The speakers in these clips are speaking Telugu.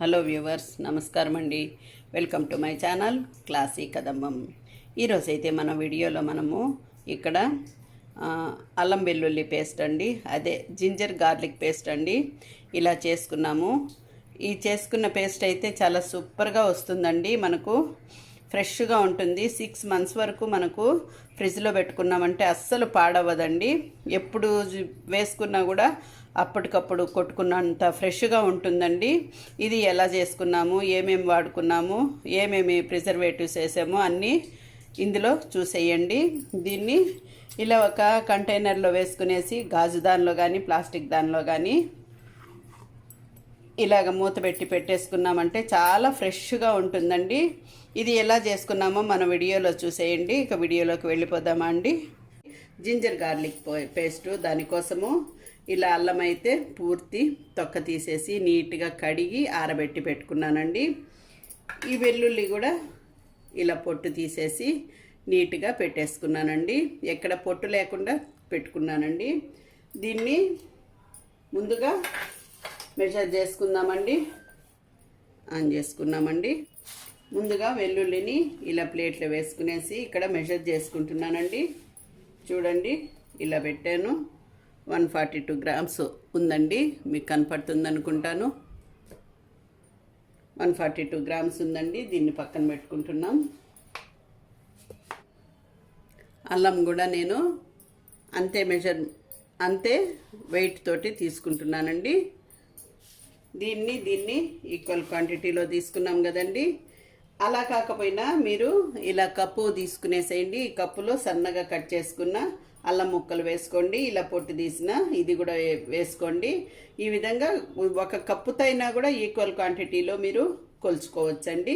హలో వ్యూవర్స్ నమస్కారం అండి. Welcome to my channel classy Kadambam ఈరోజు అయితే మన వీడియోలో మనము ఇక్కడ అల్లం వెల్లుల్లి పేస్ట్ అండి అదే జింజర్ గార్లిక్ పేస్ట్ అండి ఇలా చేసుకున్నాము. ఈ చేసుకున్న పేస్ట్ అయితే చాలా సూపర్గా వస్తుందండి మనకు. ఫ్రెష్గా ఉంటుంది. సిక్స్ మంత్స్ వరకు మనకు ఫ్రిడ్జ్లో పెట్టుకున్నామంటే అస్సలు పాడవదండి ఎప్పుడు వేసుకున్నా కూడా అప్పటికప్పుడు కొట్టుకున్నంత ఫ్రెష్గా ఉంటుందండి. ఇది ఎలా చేసుకున్నాము? ఏమేమి వాడుకున్నాము? ఏమేమి ప్రిజర్వేటివ్స్ వేసాము? అన్నీ ఇందులో చూసేయండి. దీన్ని ఇలా ఒక కంటైనర్లో వేసుకునేసి గాజు దానిలో కానీ ప్లాస్టిక్ దానిలో కానీ ఇలాగ మూత పెట్టి పెట్టేసుకున్నామంటే చాలా ఫ్రెష్గా ఉంటుందండి. ఇది ఎలా చేసుకున్నామో మన వీడియోలో చూసేయండి. ఇక వీడియోలోకి వెళ్ళిపోదామా అండి. జింజర్ గార్లిక్ పేస్టు దానికోసము ఇలా అల్లం అయితే పూర్తి తొక్క తీసేసి నీట్గా కడిగి ఆరబెట్టి పెట్టుకున్నానండి. ఈ వెల్లుల్లి కూడా ఇలా పొట్టు తీసేసి నీట్గా పెట్టేసుకున్నానండి. ఎక్కడ పొట్టు లేకుండా పెట్టుకున్నానండి. దీన్ని ముందుగా మెజర్ చేసుకుందామండి. ఆన్ చేసుకున్నామండి ముందుగా వెల్లుల్లిని ఇలా ప్లేట్లో వేసుకునేసి ఇక్కడ మెజర్ చేసుకుంటున్నానండి. చూడండి ఇలా పెట్టాను. వన్ ఫార్టీ టూ గ్రామ్స్ ఉందండి. మీకు కనపడుతుంది అనుకుంటాను వన్ ఫార్టీ టూ గ్రామ్స్ ఉందండి. దీన్ని పక్కన పెట్టుకుంటున్నాం. అల్లం కూడా నేను అంతే మెజర్ అంతే వెయిట్ తోటి తీసుకుంటున్నానండి. దీన్ని దీన్ని ఈక్వల్ క్వాంటిటీలో తీసుకున్నాం కదండి. అలా కాకపోయినా మీరు ఇలా కప్పు తీసుకునేసేయండి. ఈ కప్పులో సన్నగా కట్ చేసుకున్న అల్లం ముక్కలు వేసుకోండి. ఇలా పొట్టు తీసిన ఇది కూడా వేసుకోండి. ఈ విధంగా ఒక కప్పుతో అయినా కూడా ఈక్వల్ క్వాంటిటీలో మీరు కొలుచుకోవచ్చండి.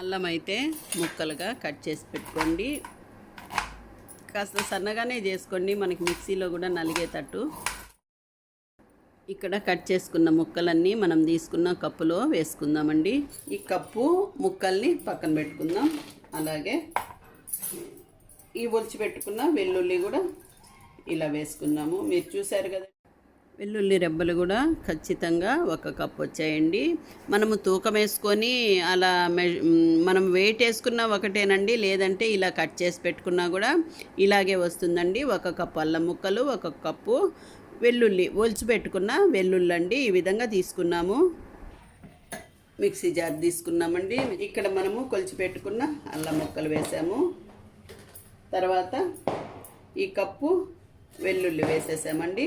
అల్లం అయితే ముక్కలుగా కట్ చేసి పెట్టుకోండి. కాస్త సన్నగానే చేసుకోండి మనకి మిక్సీలో కూడా నలిగేటట్టు ఇక్కడ కట్ చేసుకున్న ముక్కలన్నీ మనం తీసుకున్న కప్పులో వేసుకుందామండి. ఈ కప్పు ముక్కల్ని పక్కన పెట్టుకుందాం. అలాగే ఈ ఒలిచి పెట్టుకున్న వెల్లుల్లి కూడా ఇలా వేసుకుందాము. మీరు చూసారు కదా. వెల్లుల్లి రెబ్బలు కూడా ఖచ్చితంగా ఒక కప్ వచ్చాయండి. మనము తూకం వేసుకొని అలా మె మనం వెయిట్ వేసుకున్నా ఒకటేనండి. లేదంటే ఇలా కట్ చేసి పెట్టుకున్నా కూడా ఇలాగే వస్తుందండి. ఒక కప్పు అల్లం ముక్కలు ఒక కప్పు వెల్లుల్లి ఒలిచి పెట్టుకున్న వెల్లుల్లి అండి ఈ విధంగా తీసుకున్నాము. మిక్సీ జార్ తీసుకున్నామండి. ఇక్కడ మనము కొలిచి పెట్టుకున్న అల్లం ముక్కలు వేసాము. తర్వాత ఈ కప్పు వెల్లుల్లి వేసేసామండి.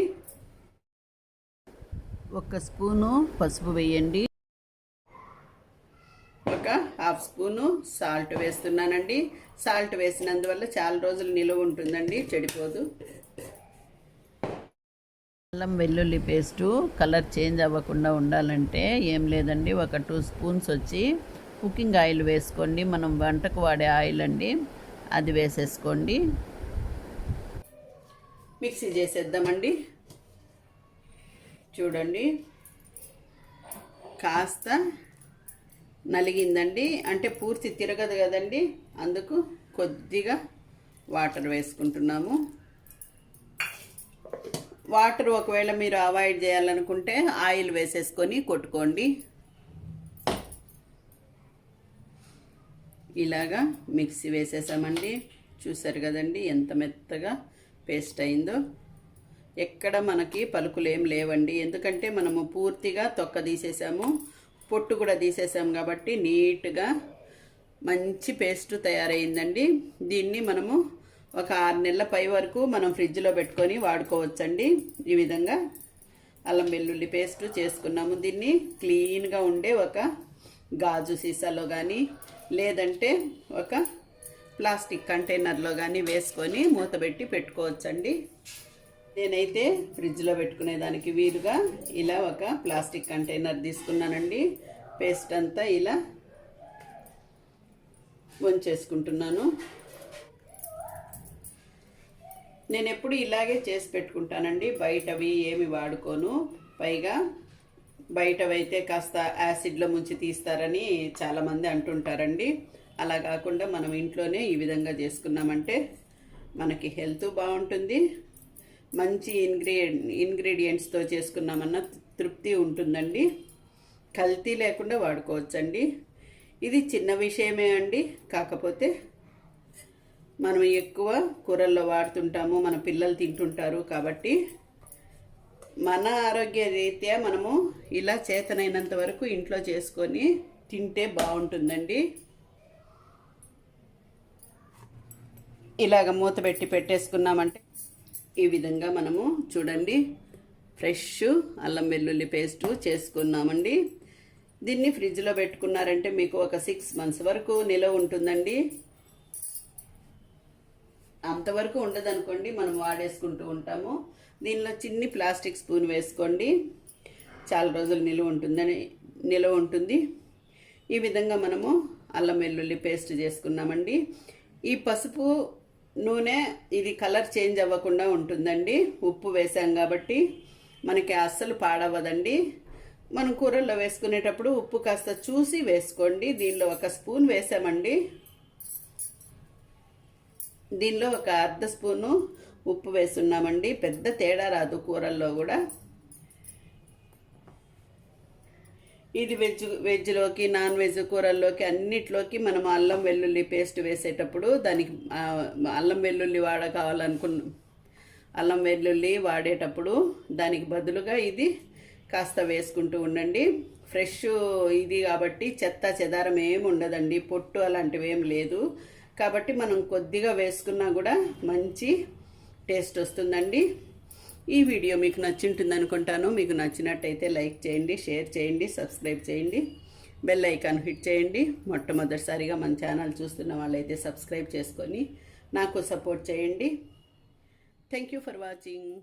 ఒక స్పూను పసుపు వేయండి. ఒక హాఫ్ స్పూను సాల్ట్ వేస్తున్నానండి. సాల్ట్ వేసినందువల్ల చాలా రోజులు నిలువ ఉంటుందండి చెడిపోదు. అల్లం వెల్లుల్లి పేస్టు కలర్ చేంజ్ అవ్వకుండా ఉండాలంటే ఏం లేదండి. ఒక టూ స్పూన్స్ వచ్చి కుకింగ్ ఆయిల్ వేసుకోండి. మనం వంటకు వాడే ఆయిల్ అండి అది వేసేసుకోండి. మిక్సీ చేసేద్దామండి. చూడండి కాస్త నలిగిందండి. అంటే పూర్తి తిరగదు కదండి అందుకు కొద్దిగా వాటర్ వేసుకుంటున్నాము. వాటర్ ఒకవేళ మీరు అవాయిడ్ చేయాలనుకుంటే ఆయిల్ వేసేసుకొని కొట్టుకోండి. ఇలాగా మిక్సీ వేసేసామండి. చూసారు కదండి ఎంత మెత్తగా పేస్ట్ అయిందో. ఎక్కడ మనకి పలుకులు ఏం లేవండి. ఎందుకంటే మనము పూర్తిగా తొక్క తీసేసాము. పొట్టు కూడా తీసేసాము కాబట్టి నీట్గా మంచి పేస్ట్ తయారైందండి. దీన్ని మనము ఒక ఆరు నెలల పై వరకు మనం ఫ్రిడ్జ్లో పెట్టుకొని వాడుకోవచ్చండి. ఈ విధంగా అల్లం వెల్లుల్లి పేస్ట్ చేసుకున్నాము. దీన్ని క్లీన్గా ఉండే ఒక గాజు సీసాలో కానీ లేదంటే ఒక ప్లాస్టిక్ కంటైనర్లో కానీ వేసుకొని మూతపెట్టి పెట్టుకోవచ్చండి. నేనైతే ఫ్రిడ్జ్లో పెట్టుకునేదానికి వీలుగా ఇలా ఒక ప్లాస్టిక్ కంటైనర్ తీసుకున్నానండి. పేస్ట్ అంతా ఇలా వంచేసుకుంటున్నాను నేను ఎప్పుడు ఇలాగే చేసి పెట్టుకుంటానండి. బయటవి ఏమి వాడుకోను. పైగా బయటవైతే కాస్త యాసిడ్లో ముంచి తీస్తారని చాలామంది అంటుంటారండి. అలా కాకుండా మనం ఇంట్లోనే ఈ విధంగా చేసుకున్నామంటే మనకి హెల్త్ బాగుంటుంది. మంచి ఇంగ్రీ ఇంగ్రీడియంట్స్తో చేసుకున్నామన్నా తృప్తి ఉంటుందండి. కల్తీ లేకుండా వాడుకోవచ్చండి. ఇది చిన్న విషయమే అండి. కాకపోతే మనం ఎక్కువ కూరల్లో వాడుతుంటాము మన పిల్లలు తింటుంటారు కాబట్టి మన ఆరోగ్య రీత్యా మనము ఇలా చేతనైనంత వరకు ఇంట్లో చేసుకొని తింటే బాగుంటుందండి. ఇలాగ మూత పెట్టి పెట్టేసుకున్నామంటే ఈ విధంగా మనము చూడండి ఫ్రెష్ అల్లం వెల్లుల్లి పేస్టు చేసుకున్నామండి. దీన్ని ఫ్రిడ్జ్లో పెట్టుకున్నారంటే మీకు ఒక సిక్స్ మంత్స్ వరకు నిలవ ఉంటుందండి. అంతవరకు ఉండదనుకోండి మనం వాడేసుకుంటూ ఉంటాము. దీనిలో చిన్ని ప్లాస్టిక్ స్పూన్ వేసుకోండి. చాలా రోజులు నిలువ ఉంటుందని నిలువ ఉంటుంది. ఈ విధంగా మనము అల్లం వెల్లుల్లి పేస్ట్ చేసుకున్నామండి. ఈ పసుపు నూనె ఇది కలర్ చేంజ్ అవ్వకుండా ఉంటుందండి. ఉప్పు వేసాం కాబట్టి మనకి అస్సలు పాడవదండి మనం కూరల్లో వేసుకునేటప్పుడు ఉప్పు కాస్త చూసి వేసుకోండి. దీనిలో ఒక స్పూన్ వేసామండి. దీనిలో ఒక అర్ధ స్పూను ఉప్పు వేస్తున్నామండి. పెద్ద తేడా రాదు కూరల్లో కూడా. ఇది వెజ్ వెజ్లోకి నాన్ వెజ్ కూరల్లోకి అన్నిట్లోకి మనం అల్లం వెల్లుల్లి పేస్ట్ వేసేటప్పుడు దానికి అల్లం వెల్లుల్లి వాడ కావాలనుకున్న అల్లం వెల్లుల్లి వాడేటప్పుడు దానికి బదులుగా ఇది కాస్త వేసుకుంటూ ఉండండి. ఫ్రెష్ ఇది కాబట్టి చెత్త చెదారం ఏమి ఉండదండి. పొట్టు అలాంటివి ఏం లేదు. కాబట్టి మనం కొద్దిగా వేసుకున్నా కూడా మంచి టేస్ట్ వస్తుందండి. ఈ వీడియో మీకు నచ్చింటుంది అనుకుంటాను మీకు నచ్చినట్టయితే లైక్ చేయండి షేర్ చేయండి సబ్స్క్రైబ్ చేయండి బెల్ ఐకాన్ హిట్ చేయండి. మొట్టమొదటిసారిగా మన ఛానల్ చూస్తున్న వాళ్ళైతే సబ్స్క్రైబ్ చేసుకొని నాకు సపోర్ట్ చేయండి. Thank you for watching.